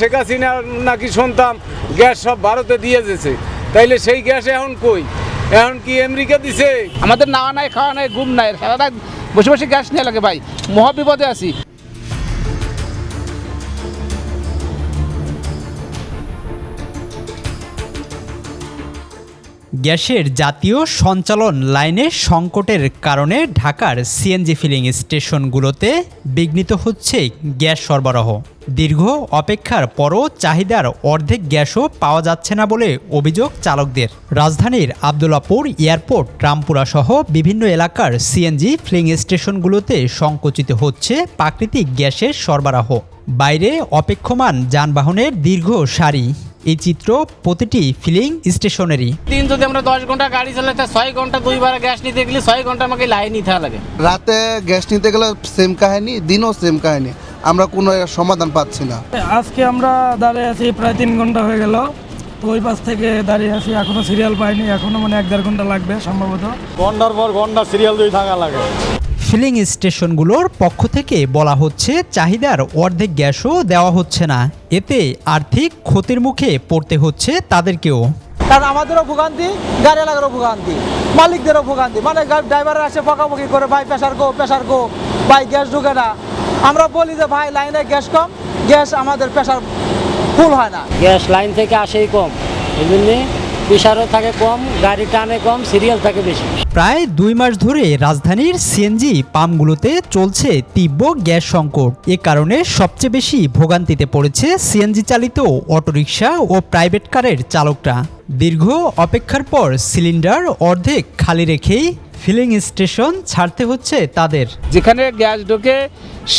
শেখ হাসিনা নাকি শুনতাম গ্যাস সব ভারতে দিয়ে যেছে তাইলে সেই গ্যাস এখন কই? এখন কি আমেরিকা দিছে? আমাদের নাওয়া নাই, খাওয়া নাই, ঘুম নাই। সারাটা বসে বসে গ্যাস নিয়ে লাগে ভাই। মহাবিপদে আছি। গ্যাসের জাতীয় সঞ্চালন লাইনের সংকটের কারণে ঢাকার সিএনজি ফিলিং স্টেশনগুলোতে বিঘ্নিত হচ্ছে গ্যাস সরবরাহ। দীর্ঘ অপেক্ষার পরও চাহিদার অর্ধেক গ্যাসও পাওয়া যাচ্ছে না বলে অভিযোগ চালকদের। রাজধানীর আবদুল্লাপুর এয়ারপোর্ট রামপুরা সহ বিভিন্ন এলাকার সিএনজি ফিলিং স্টেশনগুলোতে সংকুচিত হচ্ছে প্রাকৃতিক গ্যাসের সরবরাহ। বাইরে অপেক্ষমান যানবাহনের দীর্ঘ সারি। এই চিত্র প্রতিটি ফিলিং স্টেশনেরই দিন যদি আমরা দশ ঘণ্টা গাড়ি চালাতে ছয় ঘণ্টা দুইবার গ্যাস নিতে গেলে ছয় ঘণ্টা আমাকে লাইন নিতে লাগে। রাতে গ্যাস নিতে গেলে সেম কাহিনী দিনও সেম কাহিনী। আমরা কোনো সমাধান পাচ্ছি না। আজকে আমরা দাঁড়িয়ে আছি প্রায় তিন ঘণ্টা হয়ে গেল। তো ওই পাশ থেকে দাঁড়িয়ে আছি এখনও সিরিয়াল পাইনি এখনও মানে এক দেড় ঘণ্টা লাগবে সম্ভবত। ঘণ্টার পর ঘণ্টা সিরিয়াল দিয়ে থাকা লাগে। ফিলিং স্টেশনগুলোর পক্ষ থেকে বলা হচ্ছে চাহিদার অর্ধেক গ্যাসও দেওয়া হচ্ছে না। এতে আর্থিক ক্ষতির মুখে পড়তে হচ্ছে তাদেরকেও। কারণ আমাদেরও ভোগান্তি গাড়িওয়ালাদেরও ভোগান্তি মালিকদেরও ভোগান্তি। মানে ড্রাইভার আসে বকাবকি করে ভাই প্রেশার গো প্রেশার গো ভাই গ্যাস ঢুকে না। আমরা বলি যে ভাই লাইনে গ্যাস কম গ্যাস আমাদের প্রেশার ফুল হয় না। গ্যাস লাইন থেকে আসেই কম। এই জন্যে প্রেশারও থাকে কম গাড়ি টানে কম সিরিয়াল থাকে বেশি। প্রায় দুই মাস ধরে রাজধানীর সিএনজি পাম্পগুলোতে চলছে তীব্র গ্যাস সংকট। এ কারণে সবচেয়ে বেশি ভোগান্তিতে পড়েছে সিএনজি চালিত অটোরিকশা ও প্রাইভেট কারের চালকরা। দীর্ঘ অপেক্ষার পর সিলিন্ডার অর্ধেক খালি রেখেই ফিলিং স্টেশন ছাড়তে হচ্ছে তাদের। যেখানে গ্যাস ঢোকে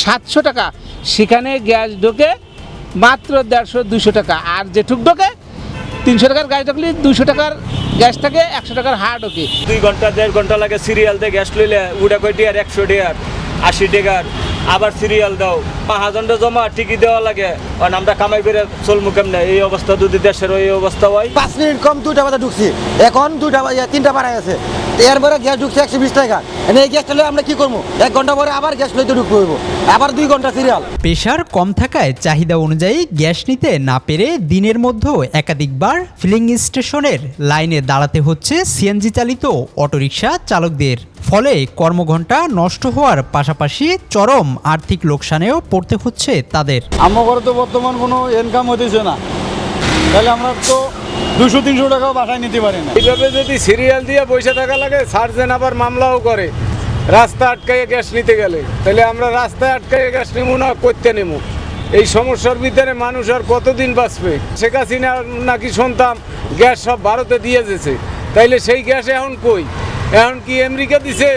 সাতশো টাকা সেখানে গ্যাস ঢোকে মাত্র দেড়শো দুশো টাকা। আর যেটুক ঢোকে তিনশো টাকার গ্যাস ঢুকলি দুশো টাকার গ্যাস থাকে একশো টাকার হার ঢুকি দুই ঘণ্টা দেড় ঘণ্টা লাগে সিরিয়াল দিয়ে গ্যাস লইলে উড়া কয় টিয়ার একশো টিয়ার আশি টাকার আবার সিরিয়াল দাও। হাজারটা জমা টিকি দেওয়া লাগে। আর আমরা কামাই করে চলমু কেমনে? এই অবস্থা যদি দেশের এই অবস্থা হয়। পাঁচ মিনিট কম দুইটা বাজে ঢুকছি। এখন দুইটা বাজে তিনটা বাড়াই আছে। এরপরে গ্যাস ঢুকছে একশো বিশ টাকা। এনে এই গ্যাসটা লইলে আমরা কি করব? এক ঘণ্টা পরে আবার গ্যাস লইতে ঢুকতে হইব আবার দুই ঘণ্টা সিরিয়াল প্রেশার কম থাকায় চাহিদা অনুযায়ী গ্যাস নিতে না পেরে দিনের মধ্যে একাধিকবার ফিলিং স্টেশনের লাইনে দাঁড়াতে হচ্ছে সিএনজি চালিত অটোরিকশা চালকদের। ফলে কর্মঘণ্টা নষ্ট হওয়ার পাশাপাশি চরম আর্থিক লোকসানেও পড়তে হচ্ছে তাদের। আমার তো বর্তমান কোনো ইনকাম হতেছে না। তাহলে আমরা তো দুশো তিনশো টাকাও বাসায় নিতে পারি না। এইভাবে যদি সিরিয়াল দিয়ে বসে থাকা লাগে সার্জেন আবার মামলাও করে। রাস্তা আটকাইয়ে গ্যাস নিতে গেলে। তাহলে আমরা রাস্তায় আটকাইয়ে গ্যাস নেব না করতে নেব এই সমস্যার ভিতরে মানুষ আর কতদিন বাঁচবে? শেখ হাসিনা নাকি শুনতাম গ্যাস সব ভারতে দিয়ে যেছে তাইলে সেই গ্যাস এখন কই? এখন কি আমেরিকা দিছে?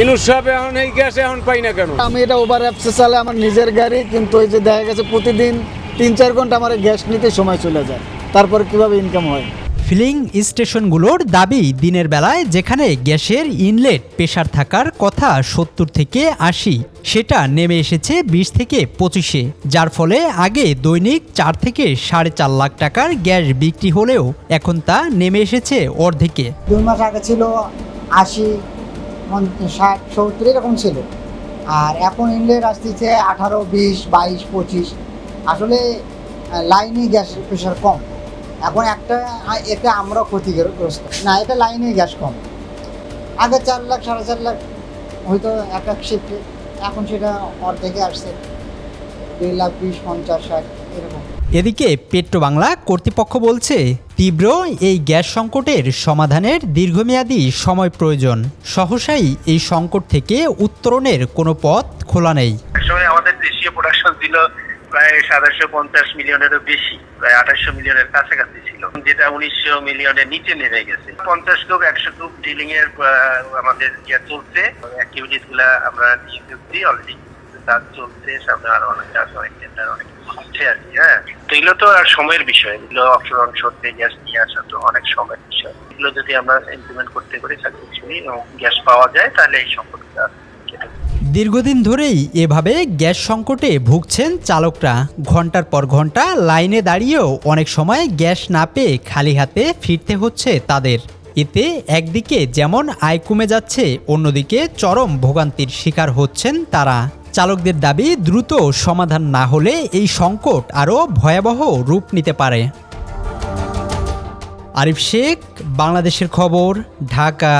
ইনুস সাহেব এখন এই গ্যাস এখন পাই না কেন? আমি এটা ওভার অ্যাপসে চালে আমার নিজের গাড়ি কিন্তু ওই যে দেখা গেছে প্রতিদিন তিন চার ঘণ্টা আমার গ্যাস নিতে সময় চলে যায়। তারপর কীভাবে ইনকাম হয়? ফিলিং স্টেশনগুলোর দাবি দিনের বেলায় যেখানে গ্যাসের ইনলেট প্রেশার থাকার কথা সত্তর থেকে আশি সেটা নেমে এসেছে বিশ থেকে পঁচিশে যার ফলে আগে দৈনিক চার থেকে সাড়ে চার লাখ টাকার গ্যাস বিক্রি হলেও এখন তা নেমে এসেছে অর্ধেকে। দুই মাস আগে ছিল আশি ষাট সত্তর এরকম ছিল। আর এখন ইনলেট আসতেছে আঠারো বিশ বাইশ পঁচিশ। আসলে লাইনে গ্যাসের প্রেশার কম। এখন একটা এতে আমরা ক্ষতিগ্রস্ত। না এটা লাইনে গ্যাস কম। আগে চার লাখ সাড়ে চার লাখ হয়তো এক এক শিফটে এখন সেটা অর্ধেকে আসছে। দুই লাখ বিশ পঞ্চাশ ষাট এরকম। এদিকে পেট্রো বাংলা কর্তৃপক্ষ বলছে তীব্র এই গ্যাস সংকটের সমাধানের দীর্ঘমেয়াদী সময় প্রয়োজন। সহসাই এই সংকট থেকে উত্তরণের কোনো পথ খোলা নেই। আমাদের দেশীয় প্রোডাকশন ছিল প্রায় সাতাশশো পঞ্চাশ মিলিয়নেরও বেশি, প্রায় আঠাশশো মিলিয়নের কাছাকাছি ছিল। যেটা উনিশশো মিলিয়নের নিচে নেমে গেছে। পঞ্চাশ কুপ একশো কুপ ড্রিলিং এর আমাদের ইয়ে চলছে। অ্যাক্টিভিটিসগুলা আমরা নিয়ে অলরেডি কাজ চলছে, সামনে আরও অনেক কাজ অনেক টেন্ডার অনেক হচ্ছে আর কি হ্যাঁ। তো এগুলো তো আর সময়ের বিষয়, এগুলো অফশোর অনশোর গ্যাস নিয়ে আসা তো অনেক সময়ের বিষয়। এগুলো যদি আমরা ইমপ্লিমেন্ট করতে পারি সাকসেসফুলি এবং গ্যাস পাওয়া যায়, তাহলে এই সংকটটা কেটে যাবে। দীর্ঘদিন ধরেই এভাবে গ্যাস সংকটে ভুগছেন চালকরা। ঘণ্টার পর ঘণ্টা লাইনে দাঁড়িয়েও অনেক সময় গ্যাস না পেয়ে খালি হাতে ফিরতে হচ্ছে তাদের। এতে একদিকে যেমন আয় কমে যাচ্ছে, অন্যদিকে চরম ভোগান্তির শিকার হচ্ছেন তারা। চালকদের দাবি দ্রুত সমাধান না হলে এই সংকট আরও ভয়াবহ রূপ নিতে পারে। আরিফ শেখ, বাংলাদেশের খবর, ঢাকা।